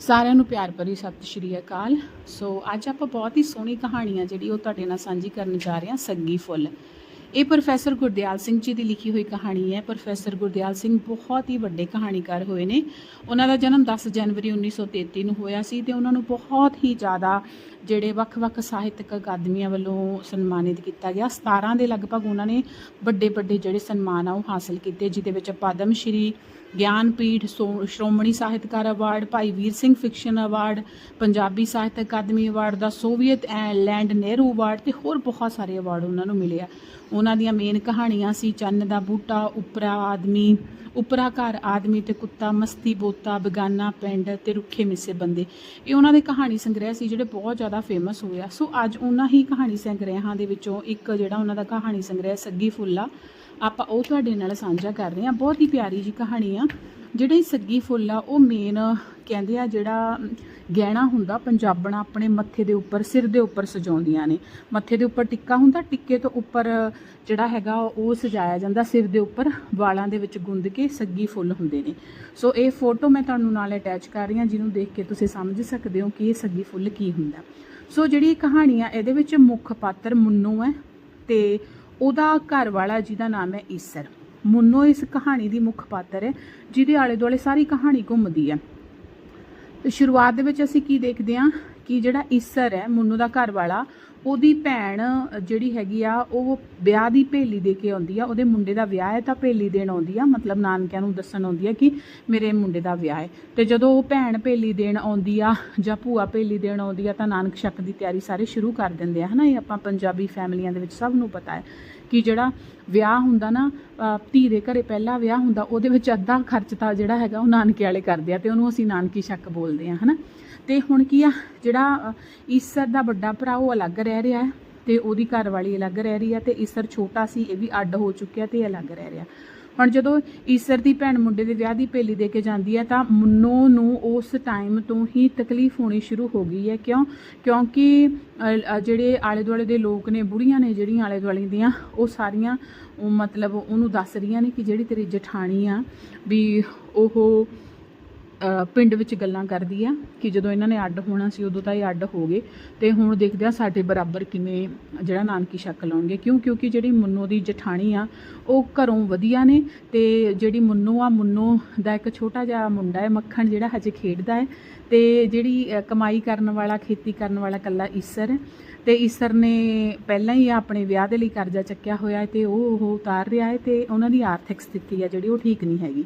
ਸਾਰਿਆਂ ਨੂੰ ਪਿਆਰ ਭਰੀ ਸਤਿ ਸ਼੍ਰੀ ਅਕਾਲ। ਸੋ ਅੱਜ ਆਪਾਂ ਬਹੁਤ ਹੀ ਸੋਹਣੀ ਕਹਾਣੀ ਆ ਜਿਹੜੀ ਉਹ ਤੁਹਾਡੇ ਨਾਲ ਸਾਂਝੀ ਕਰਨ ਜਾ ਰਹੇ ਹਾਂ, ਸੱਗੀ ਫੁੱਲ। ਇਹ ਪ੍ਰੋਫੈਸਰ ਗੁਰਦਿਆਲ ਸਿੰਘ ਜੀ ਦੀ ਲਿਖੀ ਹੋਈ ਕਹਾਣੀ ਹੈ। ਪ੍ਰੋਫੈਸਰ ਗੁਰਦਿਆਲ ਸਿੰਘ ਬਹੁਤ ਹੀ ਵੱਡੇ ਕਹਾਣੀਕਾਰ ਹੋਏ ਨੇ। ਉਹਨਾਂ ਦਾ ਜਨਮ 10 ਜਨਵਰੀ 1933 ਨੂੰ ਹੋਇਆ ਸੀ ਤੇ ਉਹਨਾਂ ਨੂੰ ਬਹੁਤ ਹੀ ਜ਼ਿਆਦਾ ਜਿਹੜੇ ਵੱਖ-ਵੱਖ ਸਾਹਿਤਕ ਅਕਾਦਮੀਆਂ ਵੱਲੋਂ ਸਨਮਾਨਿਤ ਕੀਤਾ ਗਿਆ 17 ਦੇ ਲਗਭਗ ਉਹਨਾਂ ਨੇ ਵੱਡੇ ਵੱਡੇ ਜਿਹੜੇ ਸਨਮਾਨ ਆ ਉਹ ਹਾਸਲ ਕੀਤੇ, ਜਿਹਦੇ ਵਿੱਚ ਪਦਮ ਸ਼੍ਰੀ ਗਿਆਨਪੀਠ, ਸੋ- Shiromani Sahitkar award, Bhai Vir Singh fiction award, Punjabi Sahit Akademi award ਦਾ Soviet uh- land Nehru award ਤੇ ਹੋਰ ਬਹੁਤ ਸਾਰੇ ਅਵਾਰਡ ਉਹਨਾਂ ਨੂੰ ਮਿਲੇ ਆ। ਉਹਨਾਂ ਦੀਆਂ ਮੇਨ ਕਹਾਣੀਆਂ ਸੀ, ਚੰਨ ਦਾ ਬੂਟਾ, ਉਪਰਾ ਆਦਮੀ, ਉਪਰਾ ਘਰ ਆਦਮੀ ਤੇ ਕੁੱਤਾ, ਮਸਤੀ ਬੋਤਾ, ਬਗਾਨਾ ਪਿੰਡ ਤੇ ਰੁੱਖੇ ਮਿੱਸੇ ਬੰਦੇ। ਇਹ ਉਹਨਾਂ ਦੇ ਕਹਾਣੀ ਸੰਗ੍ਰਹਿ ਸੀ, ਜਿਹੜੇ ਬਹੁਤ ਜ਼ਿਆਦਾ ਫੇਮਸ ਹੋਇਆ। ਸੋ ਅੱਜ ਉਹਨਾਂ ਹੀ ਕਹਾਣੀ ਸੰਗ੍ਰਹਿਾਂ ਦੇ ਵਿੱਚੋਂ ਇੱਕ ਜਿਹੜਾ ਉਹਨਾਂ ਦਾ ਕਹਾਣੀ ਸੰਗ੍ਰਹਿ ਸੱਗੀ ਫੁੱਲਾ। ਆਪਾਂ ਉਹ ਤੁਹਾਡੇ ਨਾਲ ਸਾਂਝਾ ਕਰ ਰਹੇ ਹਾਂ। ਬਹੁਤ ਹੀ ਪਿਆਰੀ ਜੀ ਕਹਾਣੀ ਆ। ਜਿਹੜੀ ਸੱਗੀ ਫੁੱਲ ਆ ਉਹ ਮੇਨ ਕਹਿੰਦੇ ਆ ਜਿਹੜਾ ਗਹਿਣਾ ਹੁੰਦਾ, ਪੰਜਾਬਣਾ ਆਪਣੇ ਮੱਥੇ ਦੇ ਉੱਪਰ, ਸਿਰ ਦੇ ਉੱਪਰ ਸਜਾਉਂਦੀਆਂ ਨੇ। ਮੱਥੇ ਦੇ ਉੱਪਰ ਟਿੱਕਾ ਹੁੰਦਾ, ਟਿੱਕੇ ਤੋਂ ਉੱਪਰ ਜਿਹੜਾ ਹੈਗਾ ਉਹ ਸਜਾਇਆ ਜਾਂਦਾ, ਸਿਰ ਦੇ ਉੱਪਰ ਵਾਲਾਂ ਦੇ ਵਿੱਚ ਗੁੰਦ ਕੇ ਸੱਗੀ ਫੁੱਲ ਹੁੰਦੇ ਨੇ। ਸੋ ਇਹ ਫੋਟੋ ਮੈਂ ਤੁਹਾਨੂੰ ਨਾਲ ਅਟੈਚ ਕਰ ਰਹੀ ਹਾਂ, ਜਿਹਨੂੰ ਦੇਖ ਕੇ ਤੁਸੀਂ ਸਮਝ ਸਕਦੇ ਹੋ ਕਿ ਇਹ ਸੱਗੀ ਫੁੱਲ ਕੀ ਹੁੰਦਾ। ਸੋ ਜਿਹੜੀ ਕਹਾਣੀ ਆ ਇਹਦੇ ਵਿੱਚ ਮੁੱਖ ਪਾਤਰ ਮੁੰਨੂ ਹੈ ਤੇ ਉਹਦਾ ਘਰ ਵਾਲਾ ਜਿਹਦਾ ਨਾਮ ਹੈ ਈਸਰ। ਮੁੰਨੋ ਇਸ ਕਹਾਣੀ ਦੀ ਮੁੱਖ ਪਾਤਰ ਹੈ, ਜਿਹਦੇ ਆਲੇ ਦੁਆਲੇ ਸਾਰੀ ਕਹਾਣੀ ਘੁੰਮਦੀ ਹੈ। ਤੇ ਸ਼ੁਰੂਆਤ ਦੇ ਵਿੱਚ ਅਸੀਂ ਕੀ ਦੇਖਦੇ ਹਾਂ ਕਿ ਜਿਹੜਾ ਈਸਰ ਹੈ, ਮੁੰਨੂ ਦਾ ਘਰ ਵਾਲਾ, ਉਹਦੀ ਭੈਣ ਜਿਹੜੀ ਹੈਗੀ ਆ, ਉਹ ਵਿਆਹ ਦੀ ਭੇਲੀ ਦੇ ਕੇ ਆਉਂਦੀ ਆ, ਉਹਦੇ ਮੁੰਡੇ ਦਾ ਵਿਆਹ ਹੈ ਤਾਂ ਭੇਲੀ ਦੇਣ ਆਉਂਦੀ ਆ, ਮਤਲਬ ਨਾਨਕਿਆਂ ਨੂੰ ਦੱਸਣ ਆਉਂਦੀ ਆ ਕਿ ਮੇਰੇ ਮੁੰਡੇ ਦਾ ਵਿਆਹ ਹੈ। ਤੇ ਜਦੋਂ ਉਹ ਭੈਣ ਭੇਲੀ ਦੇਣ ਆਉਂਦੀ ਆ ਜਾਂ ਭੂਆ ਭੇਲੀ ਦੇਣ ਆਉਂਦੀ ਆ ਤਾਂ ਨਾਨਕ ਸ਼ੱਕ ਦੀ ਤਿਆਰੀ ਸਾਰੇ ਸ਼ੁਰੂ ਕਰ ਦਿੰਦੇ ਆ, ਹਨਾ? ਇਹ ਆਪਾਂ ਪੰਜਾਬੀ ਫੈਮਲੀਆਂ ਦੇ ਵਿੱਚ ਸਭ ਨੂੰ ਪਤਾ ਹੈ। ਕਿ ਜਿਹੜਾ ਵਿਆਹ ਹੁੰਦਾ ਨਾ ਧੀ ਦੇ ਘਰੇ ਪਹਿਲਾ ਵਿਆਹ ਹੁੰਦਾ, ਉਹਦੇ ਵਿੱਚ ਅੱਧਾ ਖਰਚ ਤਾਂ ਜਿਹੜਾ ਹੈਗਾ ਉਹ ਨਾਨਕੇ ਵਾਲੇ ਕਰਦੇ ਆ ਤੇ ਉਹਨੂੰ ਅਸੀਂ ਨਾਨਕੀ ਸ਼ੱਕ ਬੋਲਦੇ ਆ, ਹਨਾ? ਤੇ ਹੁਣ ਕੀ ਆ, ਜਿਹੜਾ ਈਸਰ ਦਾ ਵੱਡਾ ਭਰਾ ਉਹ ਅਲੱਗ ਰਹਿ ਰਿਹਾ ਹੈ ਤੇ ਉਹਦੀ ਘਰ ਵਾਲੀ ਅਲੱਗ ਰਹਿ ਰਹੀ ਆ ਤੇ ਈਸਰ ਛੋਟਾ ਸੀ, ਇਹ ਵੀ ਅੱਡ ਹੋ ਚੁੱਕਿਆ ਤੇ ਇਹ ਅਲੱਗ ਰਹਿ ਰਿਹਾ। ਹੁਣ ਜਦੋਂ ਈਸਰ ਦੀ ਭੈਣ ਮੁੰਡੇ ਦੇ ਵਿਆਹ ਦੀ ਭੇਲੀ ਦੇ ਕੇ ਜਾਂਦੀ ਹੈ, ਤਾਂ ਮੁੰਨੋ ਨੂੰ ਉਸ ਟਾਈਮ ਤੋਂ ਹੀ ਤਕਲੀਫ ਹੋਣੀ ਸ਼ੁਰੂ ਹੋ ਗਈ ਹੈ। ਕਿਉਂ? ਕਿਉਂਕਿ ਜਿਹੜੇ ਆਲੇ ਦੁਆਲੇ ਦੇ ਲੋਕ ਨੇ, ਬੁੜੀਆਂ ਨੇ ਜਿਹੜੀਆਂ ਆਲੇ ਦੁਆਲੇ ਦੀਆਂ, ਉਹ ਸਾਰੀਆਂ ਮਤਲਬ ਉਹਨੂੰ ਦੱਸ ਰਹੀਆਂ ਨੇ ਕਿ ਜਿਹੜੀ ਤੇਰੀ ਜਠਾਣੀ ਆ, ਵੀ ਉਹ ਪਿੰਡ ਵਿੱਚ ਗੱਲਾਂ ਕਰਦੀ ਆ ਕਿ ਜਦੋਂ ਇਹਨਾਂ ਨੇ ਅੱਡ ਹੋਣਾ ਸੀ ਉਦੋਂ ਤਾਂ ਇਹ ਅੱਡ ਹੋ ਗਏ ਤੇ ਹੁਣ ਦੇਖਦੇ ਆ ਸਾਡੇ ਬਰਾਬਰ ਕਿਵੇਂ ਜਿਹੜਾ ਨਾਨਕੀ ਸ਼ੱਕ ਲਾਉਣਗੇ। ਕਿਉਂ? ਕਿਉਂਕਿ ਜਿਹੜੀ ਮੁੰਨੋ ਦੀ ਜਠਾਣੀ ਆ, ਉਹ ਘਰੋਂ ਵਧੀਆ ਨੇ ਤੇ ਜਿਹੜੀ ਮੁੰਨੋ ਆ, ਮੁੰਨੋ ਦਾ ਇੱਕ ਛੋਟਾ ਜਿਹਾ ਮੁੰਡਾ ਹੈ, ਮੱਖਣ ਜਿਹੜਾ ਹਜੇ ਖੇਡਦਾ ਹੈ ਤੇ ਜਿਹੜੀ ਕਮਾਈ ਕਰਨ ਵਾਲਾ, ਖੇਤੀ ਕਰਨ ਵਾਲਾ ਕੱਲਾ ਈਸਰ ਹੈ ਤੇ ਈਸਰ ਨੇ ਪਹਿਲਾਂ ਹੀ ਆਪਣੇ ਵਿਆਹ ਦੇ ਲਈ ਕਰਜ਼ਾ ਚੱਕਿਆ ਹੋਇਆ ਹੈ ਤੇ ਉਹ ਉਹ ਉਤਾਰ ਰਿਹਾ ਹੈ ਤੇ ਉਹਨਾਂ ਦੀ ਆਰਥਿਕ ਸਥਿਤੀ ਆ ਜਿਹੜੀ ਉਹ ਠੀਕ ਨਹੀਂ ਹੈਗੀ।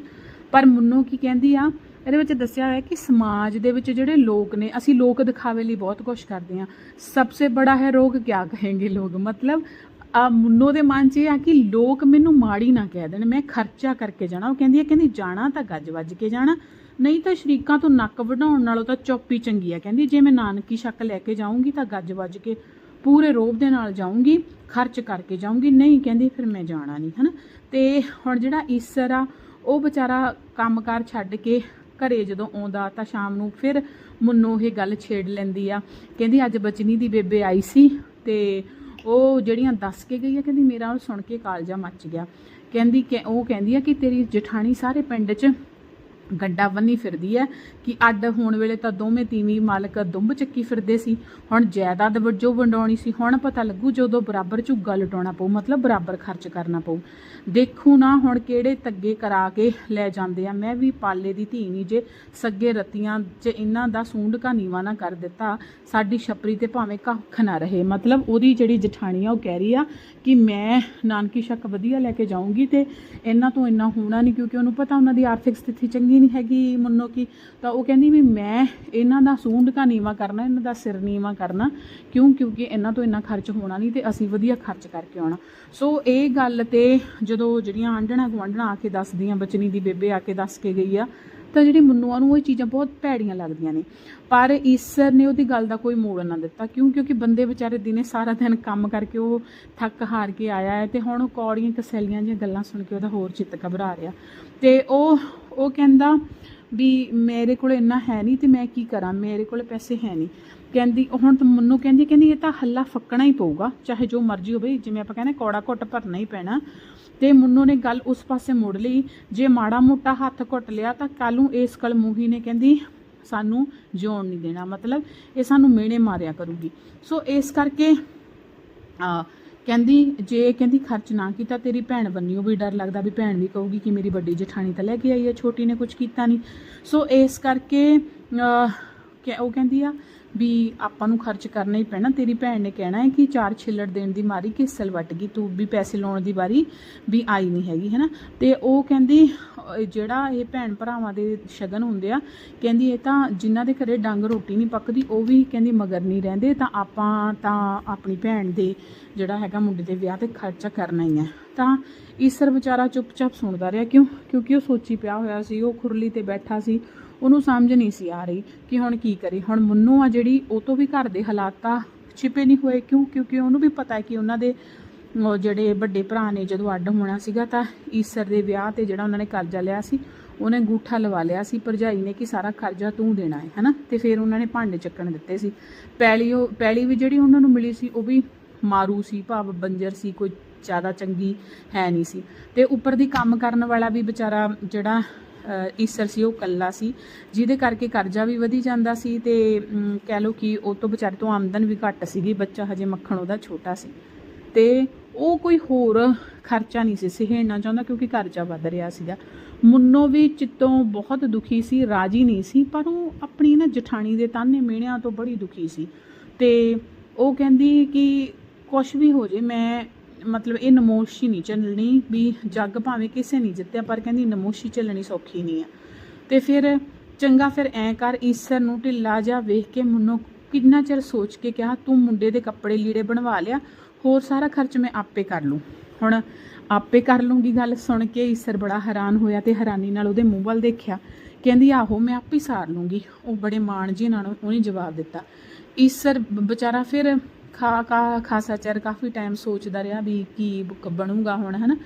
ਪਰ ਮੁੰਨੋ ਕੀ ਕਹਿੰਦੀ ਆ ਇਹਦੇ ਵਿੱਚ ਦੱਸਿਆ ਹੋਇਆ ਕਿ ਸਮਾਜ ਦੇ ਵਿੱਚ ਜਿਹੜੇ ਲੋਕ ਨੇ, ਅਸੀਂ ਲੋਕ ਦਿਖਾਵੇ ਲਈ ਬਹੁਤ ਕੁਝ ਕਰਦੇ ਹਾਂ। ਸਭ ਤੋਂ ਬੜਾ ਹੈ ਰੋਗ, ਕਿਆ ਕਹੇਂਗੇ ਲੋਕ? ਮਤਲਬ, ਆ ਮੁੰਨੋ ਦੇ ਮਨ 'ਚ ਇਹ ਆ ਕਿ ਲੋਕ ਮੈਨੂੰ ਮਾੜੀ ਨਾ ਕਹਿ ਦੇਣ, ਮੈਂ ਖਰਚਾ ਕਰਕੇ ਜਾਣਾ। ਉਹ ਕਹਿੰਦੀ ਹੈ, ਕਹਿੰਦੀ ਜਾਣਾ ਤਾਂ ਗੱਜ ਵੱਜ ਕੇ ਜਾਣਾ, ਨਹੀਂ ਤਾਂ ਸ਼ਰੀਕਾਂ ਤੋਂ ਨੱਕ ਵਢਾਉਣ ਨਾਲੋਂ ਤਾਂ ਚੁੱਪ ਹੀ ਚੰਗੀ ਆ। ਕਹਿੰਦੀ, ਜੇ ਮੈਂ ਨਾਨਕੀ ਸ਼ੱਕ ਲੈ ਕੇ ਜਾਊਂਗੀ ਤਾਂ ਗੱਜ ਵੱਜ ਕੇ ਪੂਰੇ ਰੋਬ ਦੇ ਨਾਲ ਜਾਊਂਗੀ, ਖਰਚ ਕਰਕੇ ਜਾਊਂਗੀ, ਨਹੀਂ ਕਹਿੰਦੀ ਫਿਰ ਮੈਂ ਜਾਣਾ ਨਹੀਂ, ਹਨਾ? ਤੇ ਹੁਣ ਜਿਹੜਾ ਈਸਰ ਆ, ਉਹ ਵਿਚਾਰਾ ਕੰਮਕਾਰ ਛੱਡ ਕੇ ਘਰੇ ਜਦੋਂ ਆਉਂਦਾ ਤਾਂ ਸ਼ਾਮ ਨੂੰ ਫਿਰ ਮੁੰਨੋ ਇਹ ਗੱਲ ਛੇੜ ਲੈਂਦੀ ਆ। ਕਹਿੰਦੀ, ਅੱਜ ਬਚਨੀ ਦੀ ਬੇਬੇ ਆਈ ਸੀ ਤੇ ਉਹ ਜਿਹੜੀਆਂ ਦੱਸ ਕੇ ਗਈ ਆ, ਕਹਿੰਦੀ, ਮੇਰਾ ਉਹ ਸੁਣ ਕੇ ਕਾਲਜਾ ਮੱਚ ਗਿਆ। ਕਹਿੰਦੀ ਕਿ, ਉਹ ਕਹਿੰਦੀ ਆ ਕਿ ਤੇਰੀ ਜਠਾਣੀ ਸਾਰੇ ਪਿੰਡ 'ਚ ਗੱਡਾ ਬੰਨੀ ਫਿਰਦੀ ਹੈ ਕਿ ਅੱਡ ਹੋਣ ਵੇਲੇ ਤਾਂ ਦੋਵੇਂ ਤੀਵੀਂ ਮਾਲਕ ਦੁੰਬ ਚੱਕੀ ਫਿਰਦੇ ਸੀ। ਹੁਣ ਜਾਇਦਾਦ ਵਜੋਂ ਵੰਡਾਉਣੀ ਸੀ, ਹੁਣ ਪਤਾ ਲੱਗੂ ਜਦੋਂ ਬਰਾਬਰ ਝੁੱਗਾ ਲਟਾਉਣਾ ਪਊ, ਮਤਲਬ ਬਰਾਬਰ ਖਰਚ ਕਰਨਾ ਪਊ। ਦੇਖੂ ਨਾ ਹੁਣ ਕਿਹੜੇ ਤੱਗੇ ਕਰਾ ਕੇ ਲੈ ਜਾਂਦੇ ਆ। ਮੈਂ ਵੀ ਪਾਲੇ ਦੀ ਧੀ ਨਹੀਂ ਜੇ ਸੱਗੇ ਰਤੀਆਂ 'ਚ ਇਹਨਾਂ ਦਾ ਸੂੰਡ ਕਾ ਨੀਵਾ ਨਾ ਕਰ ਦਿੱਤਾ। ਸਾਡੀ ਛਪਰੀ ਤੇ ਭਾਵੇਂ ਕੱਖ ਨਾ ਰਹੇ। ਮਤਲਬ ਉਹਦੀ ਜਿਹੜੀ ਜਠਾਣੀ ਆ, ਉਹ ਕਹਿ ਰਹੀ ਆ ਕਿ ਮੈਂ ਨਾਨਕੀ ਸ਼ੱਕ ਵਧੀਆ ਲੈ ਕੇ ਜਾਊਂਗੀ ਤੇ ਇਹਨਾਂ ਤੋਂ ਇੰਨਾ ਹੋਣਾ ਨਹੀਂ ਕਿਉਂਕਿ ਉਹਨੂੰ ਪਤਾ ਉਹਨਾਂ ਦੀ ਆਰਥਿਕ ਸਥਿਤੀ ਚੰਗੀ ਨਹੀਂ ਹੈਗੀ ਮੰਨੋ ਕਿ, ਤਾਂ ਉਹ ਕਹਿੰਦੀ ਵੀ ਮੈਂ ਇਹਨਾਂ ਦਾ ਸੂੰਡ ਨੀਵਾ ਕਰਨਾ, ਇਹਨਾਂ ਦਾ ਸਿਰ ਨੀਵਾ ਕਰਨਾ, ਕਿਉਂ? ਕਿਉਂਕਿ ਇਹਨਾਂ ਤੋਂ ਇੰਨਾ ਖਰਚ ਹੋਣਾ ਨਹੀਂ ਤੇ ਅਸੀਂ ਵਧੀਆ ਖਰਚ ਕਰਕੇ ਆਉਣਾ। ਸੋ ਇਹ ਗੱਲ ਤੇ ਜਦੋਂ ਜਿਹੜੀਆਂ ਆਂਢਣਾ ਗੁਆਂਢਣਾ ਆ ਕੇ ਦੱਸਦੀਆਂ, ਬਚਨੀ ਦੀ ਬੇਬੇ ਆ ਕੇ ਦੱਸ ਕੇ ਗਈ ਆ ਤਾਂ ਜਿਹੜੀ ਮੁੰਨੂਆਂ ਨੂੰ ਇਹ ਚੀਜ਼ਾਂ ਬਹੁਤ ਭੈੜੀਆਂ ਲੱਗਦੀਆਂ ਨੇ। ਪਰ ਈਸਰ ਨੇ ਉਹਦੀ ਗੱਲ ਦਾ ਕੋਈ ਮੋੜ ਨਾ ਦਿੱਤਾ। ਕਿਉਂ? ਕਿਉਂਕਿ ਬੰਦੇ ਵਿਚਾਰੇ ਦਿਨੇ ਸਾਰਾ ਦਿਨ ਕੰਮ ਕਰਕੇ ਉਹ ਥੱਕ ਹਾਰ ਕੇ ਆਇਆ ਹੈ ਤੇ ਹੁਣ ਉਹ ਕੌੜੀਆਂ ਕਸੈਲੀਆਂ ਜਿਹੀਆਂ ਗੱਲਾਂ ਸੁਣ ਕੇ ਉਹਦਾ ਹੋਰ ਚਿੱਤ ਘਬਰਾ ਰਿਹਾ। ਤੇ ਉਹ ਉਹ ਕਹਿੰਦਾ ਵੀ ਮੇਰੇ ਕੋਲ ਇੰਨਾ ਹੈ ਨਹੀਂ ਤੇ ਮੈਂ ਕੀ ਕਰਾਂ? ਮੇਰੇ ਕੋਲ ਪੈਸੇ ਹੈ ਨਹੀਂ। ਕਹਿੰਦੀ ਹੁਣ ਤਾਂ ਮੈਨੂੰ ਕਹਿੰਦੀ ਕਹਿੰਦੀ ਇਹ ਤਾਂ ਹੱਲਾ ਫੱਕਣਾ ਹੀ ਪਊਗਾ। ਚਾਹੇ ਜੋ ਮਰਜ਼ੀ ਹੋਵੇ, ਜਿਵੇਂ ਆਪਾਂ ਕਹਿੰਦੇ ਕੌੜਾ ਘੁੱਟ ਭਰਨਾ ਹੀ ਪੈਣਾ। ਤੇ ਮੁੰਨੂ ਨੇ ਗੱਲ ਉਸ ਪਾਸੇ ਮੋੜ ਲਈ। ਜੇ ਮਾੜਾ ਮੋਟਾ ਹੱਥ ਘੁੱਟ ਲਿਆ ਤਾਂ ਕੱਲ ਨੂੰ ਇਸ ਕਲ ਨੇ ਕਹਿੰਦੀ ਸਾਨੂੰ ਜਿਉਣ ਨਹੀਂ ਦੇਣਾ। ਮਤਲਬ ਇਹ ਸਾਨੂੰ ਮਿਹਣੇ ਮਾਰਿਆ ਕਰੂਗੀ। ਸੋ ਇਸ ਕਰਕੇ ਆ ਕਹਿੰਦੀ ਜੇ ਕਹਿੰਦੀ ਖਰਚ ਨਾ ਕੀਤਾ ਤੇਰੀ ਭੈਣ ਬੰਨਿਓ ਵੀ ਡਰ ਲੱਗਦਾ ਵੀ ਭੈਣ ਵੀ ਕਹੂਗੀ ਕਿ ਮੇਰੀ ਵੱਡੀ ਜਠਾਣੀ ਤਾਂ ਲੈ ਕੇ ਆਈ ਹੈ ਛੋਟੀ ਨੇ ਕੁਝ ਕੀਤਾ ਨਹੀਂ। ਸੋ ਇਸ ਕਰਕੇ ਅਹ, ਉਹ ਕਹਿੰਦੀ ਆ ਵੀ ਆਪਾਂ ਨੂੰ ਖਰਚ ਕਰਨਾ ਹੀ ਪੈਣਾ। ਤੇਰੀ ਭੈਣ ਨੇ ਕਹਿਣਾ ਹੈ ਕਿ ਚਾਰ ਛਿੱਲੜ ਦੇਣ ਦੀ ਮਾਰੀ ਕਿਸਲ ਵੱਟ ਗਈ, ਤੂੰ ਵੀ ਪੈਸੇ ਲਾਉਣ ਦੀ ਵਾਰੀ ਵੀ ਆਈ ਨਹੀਂ ਹੈਗੀ, ਹੈਨਾ? ਤੇ ਉਹ ਕਹਿੰਦੀ ਜਿਹੜਾ ਇਹ ਭੈਣ ਭਰਾਵਾਂ ਦੇ ਸ਼ਗਨ ਹੁੰਦੇ ਆ, ਕਹਿੰਦੀ ਇਹ ਤਾਂ ਜਿਨ੍ਹਾਂ ਦੇ ਘਰੇ ਡੰਗ ਰੋਟੀ ਨਹੀਂ ਪੱਕਦੀ, ਉਹ ਵੀ ਕਹਿੰਦੀ ਮਗਰ ਨਹੀਂ ਰਹਿੰਦੇ, ਤਾਂ ਆਪਾਂ ਤਾਂ ਆਪਣੀ ਭੈਣ ਦੇ ਜਿਹੜਾ ਹੈਗਾ ਮੁੰਡੇ ਦੇ ਵਿਆਹ ਤੇ ਖਰਚਾ ਕਰਨਾ ਹੀ ਹੈ। ਤਾਂ ਈਸਰ ਵਿਚਾਰਾ ਚੁੱਪਚਾਪ ਸੁਣਦਾ ਰਿਹਾ ਕਿਉਂ? ਕਿਉਂਕਿ ਉਹ ਸੋਚੀ ਪਿਆ ਹੋਇਆ ਸੀ, ਉਹ ਖੁਰਲੀ ਤੇ ਬੈਠਾ ਸੀ ਉਹਨੂੰ ਸਮਝ ਨਹੀਂ ਸੀ ਆ ਰਹੀ ਕਿ ਹੁਣ ਕੀ ਕਰੇ। ਹੁਣ ਮੁੰਨੂ ਆ ਜਿਹੜੀ, ਉਹ ਤੋਂ ਵੀ ਘਰ ਦੇ ਹਾਲਾਤ ਤਾਂ ਛਿਪੇ ਨਹੀਂ ਹੋਏ। ਕਿਉਂ? ਕਿਉਂਕਿ ਉਹਨੂੰ ਵੀ ਪਤਾ ਹੈ ਕਿ ਉਹਨਾਂ ਦੇ ਜਿਹੜੇ ਵੱਡੇ ਭਰਾ ਨੇ, ਜਦੋਂ ਅੱਡ ਹੋਣਾ ਸੀਗਾ ਤਾਂ ਈਸਰ ਦੇ ਵਿਆਹ ਤੇ ਜਿਹੜਾ ਉਹਨਾਂ ਨੇ ਕਰਜ਼ਾ ਲਿਆ ਸੀ, ਉਹਨੇ ਗੂਠਾ ਲਵਾ ਲਿਆ ਸੀ ਭਰਜਾਈ ਨੇ ਕਿ ਸਾਰਾ ਕਰਜ਼ਾ ਤੂੰ ਦੇਣਾ ਹੈ, ਹਨਾ? ਤੇ ਫਿਰ ਉਹਨਾਂ ਨੇ ਭਾਂਡੇ ਚੱਕਣ ਦਿੱਤੇ ਸੀ। ਪੈਲੀ ਉਹ, ਪੈਲੀ ਵੀ ਜਿਹੜੀ ਉਹਨਾਂ ਨੂੰ ਮਿਲੀ ਸੀ, ਉਹ ਵੀ ਮਾਰੂ ਸੀ, ਭਾਵ ਬੰਜਰ ਸੀ, ਕੋਈ ਜ਼ਿਆਦਾ ਚੰਗੀ ਹੈ ਨਹੀਂ ਸੀ। ਤੇ ਉੱਪਰ ਦੀ ਕੰਮ ਕਰਨ ਵਾਲਾ ਵੀ ਵਿਚਾਰਾ ਜਿਹੜਾ ਈਸਰ ਸੀ, ਉਹ ਕੱਲਾ ਸੀ। ਜਿਹਦੇ ਕਰਕੇ ਕਰਜ਼ਾ ਵੀ ਵਧੀ ਜਾਂਦਾ ਸੀ ਤੇ ਕਹਿ ਲਓ ਕਿ ਉਹ ਤੋਂ ਵਿਚਾਰੇ ਤੋਂ ਆਮਦਨ ਵੀ ਘੱਟ ਸੀਗੀ। ਬੱਚਾ ਹਜੇ ਮੱਖਣ ਉਹਦਾ ਛੋਟਾ ਸੀ। ਤੇ ਉਹ ਕੋਈ ਹੋਰ ਖਰਚਾ ਨਹੀਂ ਸੀ, ਸਹਿਣਾ ਚਾਹੁੰਦਾ ਕਿਉਂਕਿ ਕਰਜ਼ਾ ਵੱਧ ਰਿਹਾ ਸੀਗਾ। ਮੁੰਨੋ ਵੀ ਚਿੱਤੋਂ ਬਹੁਤ ਦੁਖੀ ਸੀ, ਰਾਜੀ ਨਹੀਂ ਸੀ, ਪਰ ਉਹ ਆਪਣੀ ਨਾ ਜਠਾਣੀ ਦੇ ਤਾਨੇ ਮਿਹਣਿਆਂ ਤੋਂ ਬੜੀ ਦੁਖੀ ਸੀ। ਤੇ ਉਹ ਕਹਿੰਦੀ ਕਿ ਕੁਛ ਵੀ ਹੋ ਜੇ, ਮੈਂ ਮਤਲਬ ਇਹ ਨਮੋਸ਼ੀ ਨਹੀਂ ਚੱਲਣੀ ਵੀ ਜੱਗ ਭਾਵੇਂ ਕਿਸੇ ਨਹੀਂ ਜਿੱਤਿਆ, ਪਰ ਕਹਿੰਦੀ ਨਮੋਸ਼ੀ ਚੱਲਣੀ ਸੌਖੀ ਨਹੀਂ ਆ। ਤੇ ਫਿਰ ਚੰਗਾ ਫਿਰ ਐ ਕਰ, ਈਸਰ ਨੂੰ ਢਿੱਲਾ ਜਾ ਵੇਖ ਕੇ ਮੁੰਨੋ ਕਿੰਨਾ ਚਿਰ ਸੋਚ ਕੇ ਕਿਹਾ, ਤੂੰ ਮੁੰਡੇ ਦੇ ਕੱਪੜੇ ਲੀੜੇ ਬਣਵਾ ਲਿਆ, ਹੋਰ ਸਾਰਾ ਖਰਚ ਮੈਂ ਆਪੇ ਕਰ ਲੂੰ। ਹੁਣ ਆਪੇ ਕਰ ਲੂੰਗੀ ਗੱਲ ਸੁਣ ਕੇ ਈਸਰ ਬੜਾ ਹੈਰਾਨ ਹੋਇਆ ਤੇ ਹੈਰਾਨੀ ਨਾਲ ਉਹਦੇ ਮੂੰਹ ਵੱਲ ਦੇਖਿਆ। ਕਹਿੰਦੀ, ਆਹੋ, ਮੈਂ ਆਪੇ ਸਾਰ ਲੂੰਗੀ। ਉਹ ਬੜੇ ਮਾਣ ਜੀ ਨਾਲ ਉਹਨੇ ਜਵਾਬ ਦਿੱਤਾ। ਈਸਰ ਵਿਚਾਰਾ ਫਿਰ ਖਾ ਕਾ ਖਾਸਾ ਚਿਰ ਕਾਫੀ ਟਾਈਮ ਸੋਚਦਾ ਰਿਹਾ ਵੀ ਕੀ ਬ- ਬਣੂਗਾ ਹੁਣ, ਹਨਾ?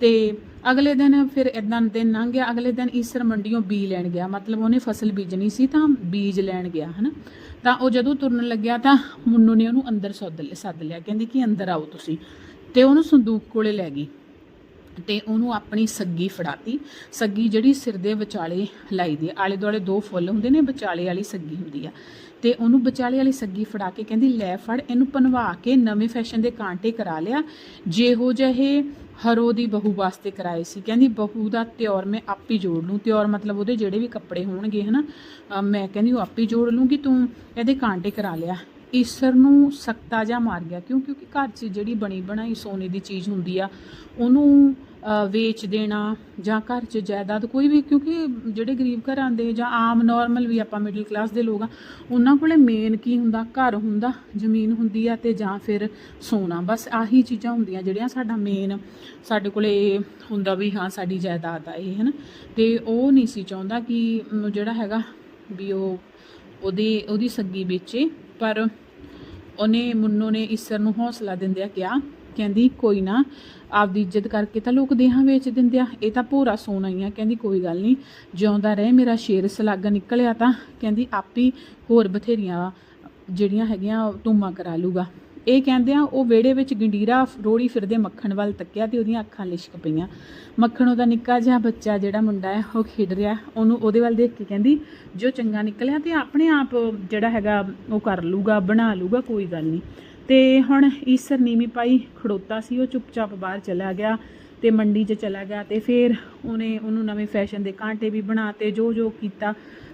ਤੇ ਅਗਲੇ ਦਿਨ ਫਿਰ ਇਦਾਂ ਦਿਨ ਲੰਘ ਗਿਆ, ਅਗਲੇ ਦਿਨ ਈਸਰ ਮੰਡੀੋਂ ਬੀ ਲੈਣ ਗਿਆ। ਮਤਲਬ ਉਹਨੇ ਫਸਲ ਬੀਜਣੀ ਸੀ ਤਾਂ ਬੀਜ ਲੈਣ ਗਿਆ, ਹਨਾ? ਤਾਂ ਉਹ ਜਦੋਂ ਤੁਰਨ ਲੱਗਿਆ ਤਾਂ ਮੁੰਨੂ ਨੇ ਉਹਨੂੰ ਅੰਦਰ ਸੱਦ ਲਿਆ ਸੱਦ ਲਿਆ। ਕਹਿੰਦੀ ਕਿ ਅੰਦਰ ਆਓ ਤੁਸੀਂ। ਤੇ ਉਹਨੂੰ ਸੰਦੂਕ ਕੋਲੇ ਲੈ ਗਈ ਤੇ ਉਹਨੂੰ ਆਪਣੀ ਸੱਗੀ ਫੜਾਤੀ। ਸੱਗੀ ਜਿਹੜੀ ਸਿਰ ਦੇ ਵਿਚਾਲੇ ਲਾਈ ਦੀ ਆਲੇ ਦੁਆਲੇ ਦੋ ਫੁੱਲ ਹੁੰਦੇ ਨੇ, ਵਿਚਾਲੇ ਵਾਲੀ ਸੱਗੀ ਹੁੰਦੀ ਆ। ਤੇ ਉਹਨੂੰ ਵਿਚਾਲੇ ਵਾਲੀ ਸੱਗੀ ਫੜਾ ਕੇ ਕਹਿੰਦੀ, ਲੈ ਫੜ, ਇਹਨੂੰ ਪਨਵਾ ਕੇ ਨਵੇਂ ਫੈਸ਼ਨ ਦੇ ਕਾਂਟੇ ਕਰਾ ਲਿਆ। ਜਿਹੋ ਜਿਹੇ ਹਰੋ ਦੀ ਬਹੂ ਵਾਸਤੇ ਕਰਾਏ ਸੀ। ਕਹਿੰਦੀ, ਬਹੂ ਦਾ ਤਿਉਰ ਮੈਂ ਆਪੇ ਜੋੜ ਲੂੰ। ਤਿਉਰ ਮਤਲਬ ਉਹਦੇ ਜਿਹੜੇ ਵੀ ਕੱਪੜੇ ਹੋਣਗੇ, ਹਨਾ? ਅਹ ਮੈਂ ਕਹਿੰਦੀ, ਉਹ ਆਪੇ ਜੋੜ ਲੂੰਗੀ, ਤੂੰ ਇਹਦੇ ਕਾਂਟੇ ਕਰਾ ਲਿਆ। ਈਸਰ ਨੂੰ ਸਖਤਾ ਜਾ ਮਾਰ ਗਿਆ। ਕਿਉਂ? ਕਿਉਂਕਿ ਘਰ 'ਚ ਜਿਹੜੀ ਬਣੀ ਬਣਾਈ ਸੋਨੇ ਦੀ ਚੀਜ਼ ਹੁੰਦੀ ਆ, ਉਹਨੂੰ ਵੇਚ ਦੇਣਾ ਜਾਂ ਘਰ 'ਚ ਜਾਇਦਾਦ ਕੋਈ ਵੀ, ਕਿਉਂਕਿ ਜਿਹੜੇ ਗਰੀਬ ਘਰਾਂ ਦੇ ਜਾਂ ਆਮ ਨਾਰਮਲ ਵੀ ਆਪਾਂ ਮਿਡਲ ਕਲਾਸ ਦੇ ਲੋਕ ਆ, ਉਹਨਾਂ ਕੋਲੇ ਮੇਨ ਕੀ ਹੁੰਦਾ? ਘਰ ਹੁੰਦਾ, ਜ਼ਮੀਨ ਹੁੰਦੀ ਆ ਤੇ ਜਾਂ ਫਿਰ ਸੋਨਾ। ਬਸ ਆਹੀ ਚੀਜ਼ਾਂ ਹੁੰਦੀਆਂ ਜਿਹੜੀਆਂ ਸਾਡਾ ਮੇਨ ਸਾਡੇ ਕੋਲੇ ਹੁੰਦਾ ਵੀ ਹਾਂ, ਸਾਡੀ ਜਾਇਦਾਦ ਆ ਇਹ, ਹਨ? ਤੇ ਉਹ ਨਹੀਂ ਸੀ ਚਾਹੁੰਦਾ ਕਿ ਜਿਹੜਾ ਹੈਗਾ ਵੀ ਉਹ ਉਹਦੀ ਉਹਦੀ ਸੱਗੀ ਵੇਚੇ, ਪਰ ਉਹਨੇ, ਮੁੰਨੋ ਨੇ ਈਸਰ ਨੂੰ ਹੌਸਲਾ ਦਿੰਦਿਆਂ ਕਿਹਾ, ਕਹਿੰਦੀ, ਕੋਈ ਨਾ ਆਪਦੀ ਇੱਜ਼ਤ ਕਰਕੇ ਤਾਂ ਲੋਕ ਦੇਹਾਂ ਵੇਚ ਦਿੰਦੇ ਆ, ਇਹ ਤਾਂ ਭੋਰਾ ਸੋਨਾ ਹੀ ਆ, ਕਹਿੰਦੀ ਕੋਈ ਗੱਲ ਨਹੀਂ, ਜਿਉਂਦਾ ਰਹੇ, ਮੇਰਾ ਸ਼ੇਰ ਸਲਾਗਾ ਨਿਕਲਿਆ ਤਾਂ, ਕਹਿੰਦੀ ਆਪੀ ਹੋਰ ਬਥੇਰੀਆਂ ਜਿਹੜੀਆਂ ਹੈਗੀਆਂ ਟੂਮਾ ਕਰਾ ਲੂਗਾ। ਇਹ ਕਹਿੰਦੇ ਆ, ਉਹ ਵਿਹੜੇ ਵਿੱਚ ਗੰਡੀਰਾ ਰੋੜੀ ਫਿਰਦੇ ਮੱਖਣ ਵੱਲ ਤੱਕਿਆ ਤੇ ਉਹਦੀਆਂ ਅੱਖਾਂ ਲਿਸ਼ਕ ਪਈਆਂ। ਮੱਖਣ ਉਹਦਾ ਨਿੱਕਾ ਜਿਹਾ ਬੱਚਾ ਜਿਹੜਾ ਮੁੰਡਾ ਹੈ, ਉਹ ਖੇਡ ਰਿਹਾ, ਉਹਨੂੰ ਉਹਦੇ ਵੱਲ ਦੇਖ ਕੇ ਕਹਿੰਦੀ, ਜੋ ਚੰਗਾ ਨਿਕਲਿਆ ਤੇ ਆਪਣੇ ਆਪ ਜਿਹੜਾ ਹੈਗਾ, ਉਹ ਕਰ ਲੂਗਾ, ਬਣਾ ਲੂਗਾ, ਕੋਈ ਗੱਲ ਨਹੀਂ। ਤੇ ਹੁਣ ਈਸਰ ਨੀਵੀਂ ਪਾਈ ਖੜੋਤਾ ਸੀ, ਉਹ ਚੁੱਪਚਾਪ ਬਾਹਰ ਚਲਾ ਗਿਆ ਤੇ ਮੰਡੀ 'ਚ ਚਲਾ ਗਿਆ ਤੇ ਫਿਰ ਉਹਨੇ ਉਹਨੂੰ ਨਵੇਂ ਫੈਸ਼ਨ ਦੇ ਕਾਂਟੇ ਵੀ ਬਣਾਤੇ ਜੋ ਜੋ ਕੀਤਾ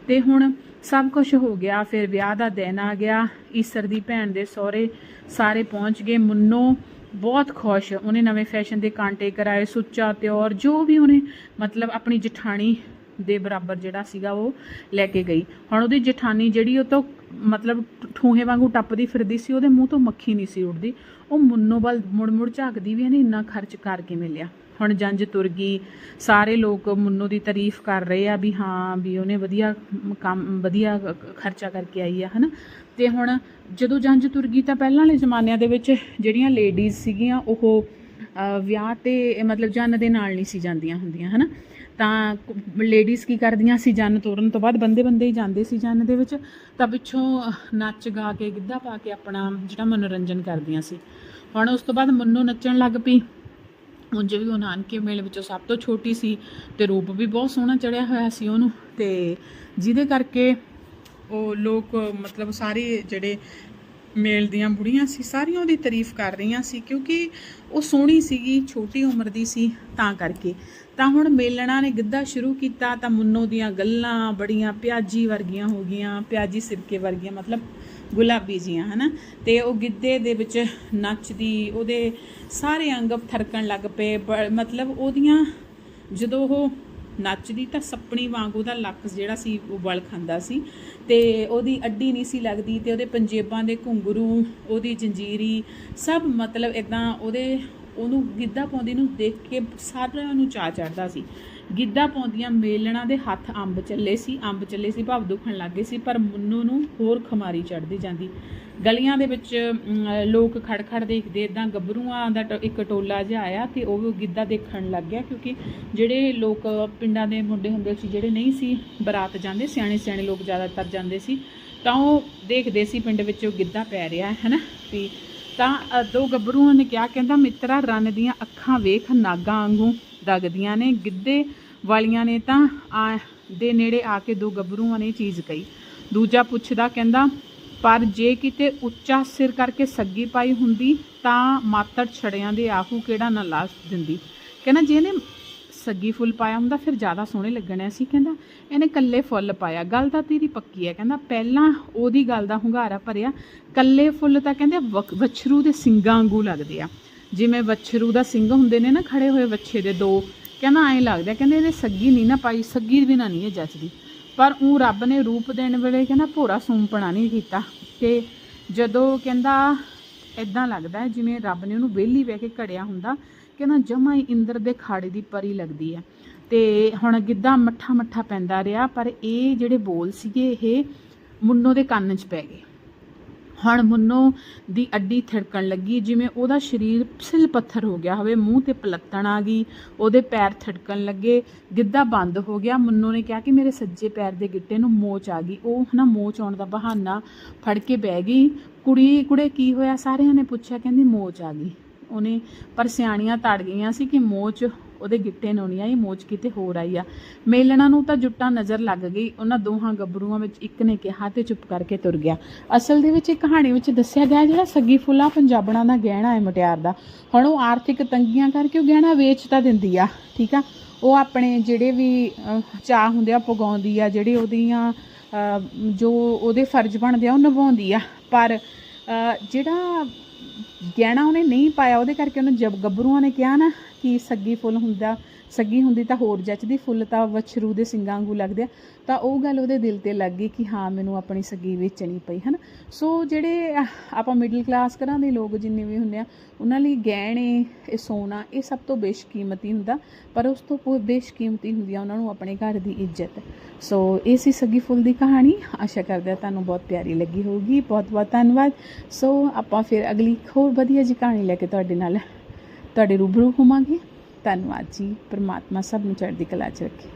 ਤੇ ਹੁਣ ਸਭ ਕੁਝ ਹੋ ਗਿਆ, ਫਿਰ ਵਿਆਹ ਦਾ ਦਿਨ ਆ ਗਿਆ, ਈਸਰ ਦੀ ਭੈਣ ਦੇ ਸਹੁਰੇ ਸਾਰੇ ਪਹੁੰਚ ਗਏ, ਮੁੰਨੋ ਬਹੁਤ ਖੁਸ਼, ਉਹਨੇ ਨਵੇਂ ਫੈਸ਼ਨ ਦੇ ਕਾਂਟੇ ਕਰਾਏ, ਸੁੱਚਾ ਤਿਉਰ ਜੋ ਵੀ ਉਹਨੇ ਮਤਲਬ ਆਪਣੀ ਜਠਾਣੀ ਦੇ ਬਰਾਬਰ ਜਿਹੜਾ ਸੀਗਾ ਉਹ ਲੈ ਕੇ ਗਈ। ਹੁਣ ਉਹਦੀ ਜਠਾਨੀ ਜਿਹੜੀ ਉਹ ਤੋਂ ਮਤਲਬ ਠੂਹੇ ਵਾਂਗੂ ਟੱਪਦੀ ਫਿਰਦੀ ਸੀ, ਉਹਦੇ ਮੂੰਹ ਤੋਂ ਮੱਖੀ ਨਹੀਂ ਸੀ ਉੱਡਦੀ। ਉਹ ਮੁੰਨੋ ਵੱਲ ਮੁੜ ਮੁੜ ਝਾਕਦੀ ਵੀ ਇਹਨੇ ਇੰਨਾ ਖਰਚ ਕਰ ਕਿਵੇਂ ਲਿਆ ਹੁਣ ਜੰਜ ਤੁਰ ਗਈ, ਸਾਰੇ ਲੋਕ ਮੁੰਨੋ ਦੀ ਤਾਰੀਫ ਕਰ ਰਹੇ ਆ ਵੀ ਹਾਂ, ਵੀ ਉਹਨੇ ਵਧੀਆ ਕੰਮ, ਵਧੀਆ ਖਰਚਾ ਕਰਕੇ ਆਈ ਆ, ਹਨਾ? ਤੇ ਹੁਣ ਜਦੋਂ ਜੰਜ ਤੁਰ ਗਈ ਤਾਂ ਪਹਿਲਾਂ ਵਾਲੇ ਜ਼ਮਾਨਿਆਂ ਦੇ ਵਿੱਚ ਜਿਹੜੀਆਂ ਲੇਡੀਜ਼ ਸੀਗੀਆਂ, ਉਹ ਵਿਆਹ ਤੇ, ਮਤਲਬ ਜਨ ਦੇ ਨਾਲ ਨਹੀਂ ਸੀ ਜਾਂਦੀਆਂ ਹੁੰਦੀਆਂ, ਹਨਾ? ਤਾਂ ਲੇਡੀਜ਼ ਕੀ ਕਰਦੀਆਂ ਸੀ, ਜੰਨ ਤੋਰਨ ਤੋਂ ਬਾਅਦ ਬੰਦੇ ਬੰਦੇ ਹੀ ਜਾਂਦੇ ਸੀ ਜੰਨ ਦੇ ਵਿੱਚ। ਤਾਂ ਪਿੱਛੋਂ ਨੱਚ ਗਾ ਕੇ, ਗਿੱਧਾ ਪਾ ਕੇ ਆਪਣਾ ਜਿਹੜਾ ਮਨੋਰੰਜਨ ਕਰਦੀਆਂ ਸੀ। ਹੁਣ ਉਸ ਤੋਂ ਬਾਅਦ ਮੰਨੋ ਨੱਚਣ ਲੱਗ ਪਈ। ਉਂਝ ਵੀ ਉਹ ਨਾਨਕੇ ਮੇਲੇ ਵਿੱਚੋਂ ਸਭ ਤੋਂ ਛੋਟੀ ਸੀ ਤੇ ਰੂਪ ਵੀ ਬਹੁਤ ਸੋਹਣਾ ਚੜਿਆ ਹੋਇਆ ਸੀ ਉਹਨੂੰ। ਤੇ ਜਿਹਦੇ ਕਰਕੇ ਉਹ ਲੋਕ ਮਤਲਬ ਸਾਰੇ ਜਿਹੜੇ ਮੇਲ ਦੀਆਂ ਬੁੜੀਆਂ ਸੀ, ਸਾਰੀਆਂ ਉਹਦੀ ਤਾਰੀਫ ਕਰ ਰਹੀਆਂ ਸੀ ਕਿਉਂਕਿ ਉਹ ਸੋਹਣੀ ਸੀਗੀ, ਛੋਟੀ ਉਮਰ ਦੀ ਸੀ ਤਾਂ ਕਰਕੇ। ਤਾਂ ਹੁਣ ਮੇਲਣਾ ਨੇ ਗਿੱਧਾ ਸ਼ੁਰੂ ਕੀਤਾ ਤਾਂ ਮੁੰਨੋ ਦੀਆਂ ਗੱਲਾਂ ਬੜੀਆਂ ਪਿਆਜੀ ਵਰਗੀਆਂ ਹੋ ਗਈਆਂ, ਪਿਆਜੀ ਸਿਰਕੇ ਵਰਗੀਆਂ, ਮਤਲਬ ਗੁਲਾਬੀ ਜੀਆਂ, ਹਨਾ? ਤੇ ਉਹ ਗਿੱਧੇ ਦੇ ਵਿੱਚ ਨੱਚਦੀ, ਉਹਦੇ ਸਾਰੇ ਅੰਗ ਥਰਕਣ ਲੱਗ ਪਏ, ਬ- ਮਤਲਬ ਉਹਦੀਆਂ ਜਦੋਂ ਉਹ ਨੱਚਦੀ ਤਾਂ ਸੱਪਣੀ ਵਾਂਗ ਉਹਦਾ ਲੱਕ ਜਿਹੜਾ ਸੀ ਉਹ ਵਲ ਖਾਂਦਾ ਸੀ ਤੇ ਉਹਦੀ ਅੱਡੀ ਨਹੀਂ ਸੀ ਲੱਗਦੀ ਤੇ ਉਹਦੇ ਪੰਜੇਬਾਂ ਦੇ ਘੁੰਗਰੂ, ਉਹਦੀ ਜੰਜੀਰੀ ਸਭ ਮਤਲਬ ਇਦਾਂ ਉਹਦੇ ਉਹਨੂੰ ਗਿੱਧਾ ਪਾਉਂਦੀ ਨੂੰ ਦੇਖ ਕੇ ਸਾਰਿਆਂ ਨੂੰ ਚਾਅ ਚੜਦਾ ਸੀ। ਗਿੱਧਾ ਪਾਉਂਦੀਆਂ ਮੇਲਣਾ ਦੇ ਹੱਥ ਅੰਬ ਚੱਲੇ ਸੀ ਅੰਬ ਚੱਲੇ ਸੀ ਭਾਵ ਦੁਖਣ ਲੱਗੇ ਸੀ ਪਰ ਮੁੰਨੂ ਨੂੰ ਹੋਰ ਖਮਾਰੀ ਚੜਦੀ ਜਾਂਦੀ। ਗਲੀਆਂ ਦੇ ਵਿੱਚ ਅਮ, ਲੋਕ ਖੜਖੜ ਦੇਖਦੇ ਇਦਾਂ ਗੱਭਰੂਆਂ ਦਾ ਟ- ਇੱਕ ਟੋਲਾ ਜਿਹਾ ਆਇਆ ਤੇ ਉਹ ਗਿੱਧਾ ਦੇਖਣ ਲੱਗ ਗਿਆ ਕਿਉਂਕਿ ਜਿਹੜੇ ਲੋਕ ਪਿੰਡਾਂ ਦੇ ਮੁੰਡੇ ਹੁੰਦੇ ਸੀ ਜਿਹੜੇ ਨਹੀਂ ਸੀ ਬਰਾਤ ਜਾਂਦੇ ਸਿਆਣੇ ਸਿਆਣੇ ਲੋਕ ਜ਼ਿਆਦਾਤਰ ਜਾਂਦੇ ਸੀ ਤਾਂ ਉਹ ਦੇਖਦੇ ਸੀ ਪਿੰਡ ਵਿੱਚ ਉਹ ਗਿੱਧਾ ਪੈ ਰਿਹਾ ਹੈ ਹਨਾ? ਵੀ ਤਾਂ ਦੋ ਗੱਭਰੂਆਂ ਨੇ ਕਿਹਾ ਕਹਿੰਦਾ ਮਿੱਤਰਾ ਰੰਨ ਦੀਆਂ ਅੱਖਾਂ ਵੇਖ ਨਾਗਾਂ ਵਾਂਗੂ। ਦਗਦੀਆਂ ਨੇ, ਗਿੱਧੇ ਵਾਲੀਆਂ ਨੇ ਤਾਂ ਆ ਦੇ ਨੇੜੇ ਆ ਕੇ ਦੋ ਗੱਭਰੂਆਂ ਨੇ ਚੀਜ਼ ਕਹੀ। ਦੂਜਾ ਪੁੱਛਦਾ ਕਹਿੰਦਾ, ਪਰ ਜੇ ਕਿਤੇ ਉੱਚਾ ਸਿਰ ਕਰਕੇ ਸੱਗੀ ਪਾਈ ਹੁੰਦੀ ਤਾਂ ਮਾਤੜ ਛੜਿਆਂ ਦੇ ਆਹੂ ਕਿਹੜਾ ਨਾ ਲਾ ਦਿੰਦੀ? ਕਹਿੰਦਾ, ਜੇ ਇਹਨੇ ਸੱਗੀ ਫੁੱਲ ਪਾਇਆ ਹੁੰਦਾ ਫਿਰ ਜ਼ਿਆਦਾ ਸੋਹਣੇ ਲੱਗਣੇ ਸੀ। ਕਹਿੰਦਾ, ਇਹਨੇ ਕੱਲੇ ਫੁੱਲ ਪਾਇਆ। ਗੱਲ ਤਾਂ ਤੇਰੀ ਪੱਕੀ ਹੈ। ਕਹਿੰਦਾ, ਪਹਿਲਾਂ ਉਹਦੀ ਗੱਲ ਦਾ ਹੁੰਗਾਰਾ ਭਰਿਆ। ਕੱਲੇ ਫੁੱਲ ਤਾਂ ਕਹਿੰਦੇ ਵਕ- ਵੱਛਰੂ ਦੇ ਸਿੰਗਾਂ ਵਾਂਗੂ ਲੱਗਦੇ ਆ। ਜਿਵੇਂ ਵੱਛਰੂ ਦਾ ਸਿੰਘ ਹੁੰਦੇ ਨੇ ਨਾ, ਖੜੇ ਹੋਏ ਵੱਛੇ ਦੇ ਦੋ, ਕਹਿੰਦਾ ਐਂ ਲੱਗਦਾ, ਕਹਿੰਦੇ ਇਹਦੇ ਸੱਗੀ ਨਹੀਂ ਨਾ ਪਾਈ, ਸੱਗੀ ਬਿਨਾਂ ਨਹੀਂ ਇਹ ਜੱਚਦੀ। ਪਰ ਉਹ ਰੱਬ ਨੇ ਰੂਪ ਦੇਣ ਵੇਲੇ ਕਹਿੰਦਾ ਭੋਰਾ ਸੂੰਪਣਾ ਨਹੀਂ ਕੀਤਾ ਤੇ ਜਦੋਂ ਕਹਿੰਦਾ ਇਦਾਂ ਲੱਗਦਾ ਜਿਵੇਂ ਰੱਬ ਨੇ ਉਹਨੂੰ ਵਿਹਲੀ ਬਹਿ ਕੇ ਘੜਿਆ ਹੁੰਦਾ, ਕਹਿੰਦਾ ਜਮਾ ਹੀ ਇੰਦਰ ਦੇ ਖਾੜੇ ਦੀ ਪਰੀ ਲੱਗਦੀ ਹੈ। ਤੇ ਹੁਣ ਗਿੱਧਾ ਮੱਠਾ ਮੱਠਾ ਪੈਂਦਾ ਰਿਹਾ, ਪਰ ਇਹ ਜਿਹੜੇ ਬੋਲ ਸੀਗੇ, ਇਹ ਮੁੰਨੋ ਦੇ ਕੰਨ 'ਚ ਪੈ ਗਏ। ਹੁਣ ਮੁੰਨੋ ਦੀ ਅੱਡੀ ਥੜਕਣ ਲੱਗੀ, ਜਿਵੇਂ ਉਹਦਾ ਸਰੀਰ ਸਿਲ ਪੱਥਰ ਹੋ ਗਿਆ ਹੋਵੇ, ਮੂੰਹ ਤੇ ਪਲੱਤਣ ਆ ਗਈ, ਉਹਦੇ ਪੈਰ ਥੜਕਣ ਲੱਗੇ, ਗਿੱਧਾ ਬੰਦ ਹੋ ਗਿਆ। ਮੁੰਨੋ ਨੇ ਕਿਹਾ ਕਿ ਮੇਰੇ ਸੱਜੇ ਪੈਰ ਦੇ ਗਿੱਟੇ ਨੂੰ ਮੋਚ ਆ ਗਈ। ਉਹ ਨਾ ਮੋਚ ਆਉਣ ਦਾ ਬਹਾਨਾ ਫੜ ਕੇ ਬਹਿ ਗਈ। ਕੁੜੀ, ਕੁੜੇ ਕੀ ਹੋਇਆ? ਸਾਰਿਆਂ ਨੇ ਪੁੱਛਿਆ, ਕਹਿੰਦੀ ਮੋਚ ਆ ਗਈ। ਉਹਨੇ, ਪਰ ਸਿਆਣੀਆਂ ਤੜ ਗਈਆਂ ਸੀ ਕਿ ਮੋਚ ਉਹਦੇ ਗਿੱਟੇ ਨੂੰ ਨਹੀਂ ਆਈ ਮੋਚ ਕਿਤੇ ਹੋਰ ਆਈ ਆ। ਮੇਲਣਾ ਨੂੰ ਤਾਂ ਜੁੱਟਾਂ ਨਜ਼ਰ ਲੱਗ ਗਈ। ਉਹਨਾਂ ਦੋਹਾਂ ਗੱਭਰੂਆਂ ਵਿੱਚ ਇੱਕ ਨੇ ਕਿਹਾ ਤੇ ਚੁੱਪ ਕਰਕੇ ਤੁਰ ਗਿਆ। ਅਸਲ ਦੇ ਵਿੱਚ ਇਹ ਕਹਾਣੀ ਵਿੱਚ ਦੱਸਿਆ ਗਿਆ ਜਿਹੜਾ ਸੱਗੀ ਫੁੱਲਾ ਪੰਜਾਬਣਾਂ ਦਾ ਗਹਿਣਾ ਹੈ ਮੁਟਿਆਰ ਦਾ। ਹੁਣ ਉਹ ਆਰਥਿਕ ਤੰਗੀਆਂ ਕਰਕੇ ਉਹ ਗਹਿਣਾ ਵੇਚ ਤਾਂ ਦਿੰਦੀ ਆ ਠੀਕ ਆ? ਉਹ ਆਪਣੇ ਜਿਹੜੇ ਵੀ ਅਹ, ਚਾਅ ਹੁੰਦੇ ਆ ਪਗਾਉਂਦੀ ਆ ਜਿਹੜੇ ਉਹਦੀਆਂ ਜੋ ਉਹਦੇ ਫਰਜ਼ ਬਣਦੇ ਆ ਉਹ ਨਿਭਾਉਂਦੀ ਆ। ਪਰ ਜਿਹੜਾ ਗਹਿਣਾ ਉਹਨੇ ਨਹੀਂ ਪਾਇਆ ਉਹਦੇ ਕਰਕੇ ਉਹਨੂੰ ਜਬ ਗੱਭਰੂਆਂ ਨੇ ਕਿਹਾ ਨਾ ਕਿ ਸੱਗੀ ਫੁੱਲ ਹੁੰਦਾ, ਸੱਗੀ ਹੁੰਦੀ ਤਾਂ ਹੋਰ ਜੱਚਦੀ, ਫੁੱਲ ਤਾਂ ਵਛਰੂ ਦੇ ਸਿੰਗਾਂ ਵਾਂਗੂ ਲੱਗਦੇ ਆ। ਤਾਂ ਉਹ ਗੱਲ ਉਹਦੇ ਦਿਲ ਤੇ ਲੱਗ ਗਈ ਕਿ ਹਾਂ, ਮੈਨੂੰ ਆਪਣੀ ਸੱਗੀ ਵੇਚਣੀ ਪਈ, ਹਨਾ? ਸੋ ਜਿਹੜੇ ਆਪਾਂ ਮਿਡਲ ਕਲਾਸ ਘਰਾਂ ਦੇ ਲੋਕ ਜਿੰਨੇ ਵੀ ਹੁੰਦੇ ਆ, ਉਹਨਾਂ ਲਈ ਗਹਿਣੇ, ਇਹ ਸੋਨਾ, ਇਹ ਸਭ ਤੋਂ ਬੇਸ਼ਕੀਮਤੀ ਹੁੰਦਾ, ਪਰ ਉਸ ਤੋਂ ਬੇਸ਼ਕੀਮਤੀ ਹੁੰਦੀ ਆ ਉਹਨਾਂ ਨੂੰ ਆਪਣੇ ਘਰ ਦੀ ਇੱਜ਼ਤ। ਸੋ ਇਹ ਸੀ ਸੱਗੀ ਫੁੱਲ ਦੀ ਕਹਾਣੀ। ਆਸ਼ਾ ਕਰਦੇ ਹਾਂ ਤੁਹਾਨੂੰ ਬਹੁਤ ਪਿਆਰੀ ਲੱਗੀ ਹੋਊਗੀ। ਬਹੁਤ ਬਹੁਤ ਧੰਨਵਾਦ। ਸੋ ਆਪਾਂ ਫਿਰ ਅਗਲੀ ਹੋਰ ਵਧੀਆ ਜੀ ਕਹਾਣੀ ਲੈ ਕੇ ਤੁਹਾਡੇ ਨਾਲ ਤੁਹਾਡੇ ਰੂਬਰੂ ਹੋਵਾਂਗੇ। ਧੰਨਵਾਦ ਜੀ। ਪਰਮਾਤਮਾ ਸਭ ਨੂੰ ਚੜ੍ਹਦੀ ਕਲਾ ਚ ਰੱਖੇ।